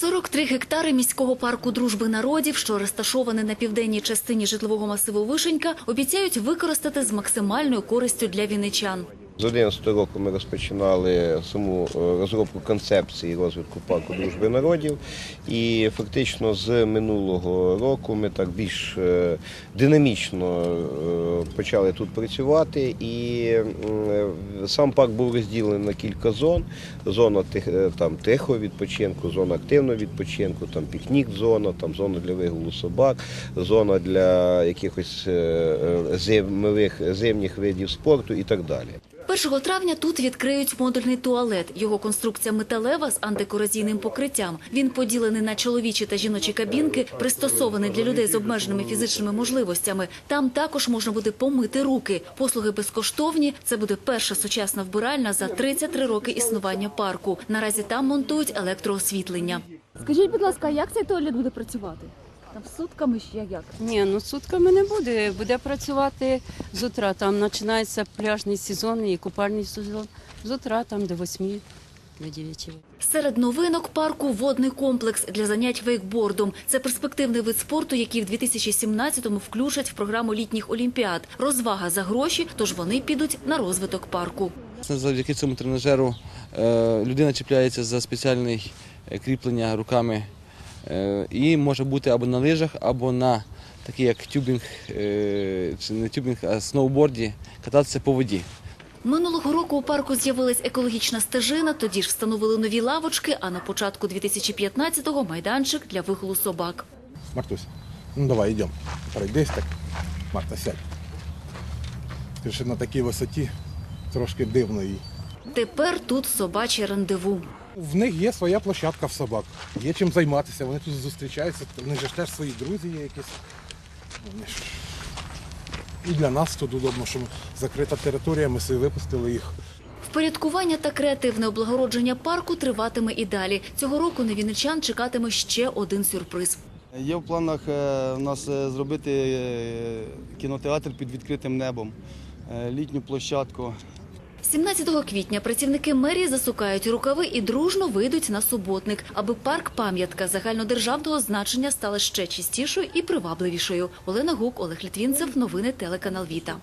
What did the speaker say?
43 гектари міського парку дружби народів, що розташований на південній частині житлового масиву Вишенька, обіцяють використати з максимальною користю для вінничан. З 11 року ми розпочинали саму е, розробку концепції розвитку парку дружби народів. І фактично з минулого року ми так більш е, динамічно е, почали тут працювати. І сам парк був розділений на кілька зон: зона там тихого відпочинку, зона активного відпочинку, там пікнік-зона, там зона для вигулу собак, зона для якихось зимових зимніх видів спорту і так далі. 1 травня тут відкриють модульний туалет. Його конструкція металева з антикорозійним покриттям. Він поділений на чоловічі та жіночі кабінки, пристосований для людей з обмеженими фізичними можливостями. Там також можна буде помити руки. Послуги безкоштовні. Це буде перша сучасна вбиральня за 33 роки існування парку. Наразі там монтують електроосвітлення. Скажіть, будь ласка, як цей туалет буде працювати? Там сутками ще як? Ні, ну сутками не буде. Буде працювати з утра. Там починається пляжний сезон і купальний сезон. З утра там до 8 до 9. Серед новинок парку водний комплекс для занять вейкбордом. Це перспективний вид спорту, який в 2017-му включать в програму літніх олімпіад. Розвага за гроші, тож вони підуть на розвиток парку. Завдяки цьому тренажеру е, людина чіпляється за спеціальне кріплення руками і може бути або на лижах, або на такий як тюбінг, е, чи не тюбінг, а сноуборді кататися по воді. Минулого року у парку з'явилась екологічна стежина, тоді ж встановили нові лавочки, а на початку 2015-го – майданчик для вигулу собак. Мартусь, ну давай, йдемо. Пройдись так. Марта, сядь. Ти ще на такій висоті трошки дивно їй. Тепер тут собаче рандеву. В них є своя площадка в собак. Є чим займатися, вони тут зустрічаються, в них же ж теж свої друзі є якісь. І для нас тут удобно, що закрита територія, ми собі випустили їх. Впорядкування та креативне облагородження парку триватиме і далі. Цього року на вінничан чекатиме ще один сюрприз. Є в планах е, у нас е, зробити е, кінотеатр під відкритим небом, е, літню площадку. 17 квітня працівники мерії засукають рукави і дружно вийдуть на суботник, аби парк-пам'ятка загальнодержавного значення стала ще чистішою і привабливішою. Олена Гук, Олег Літвінцев. Новини телеканал Віта.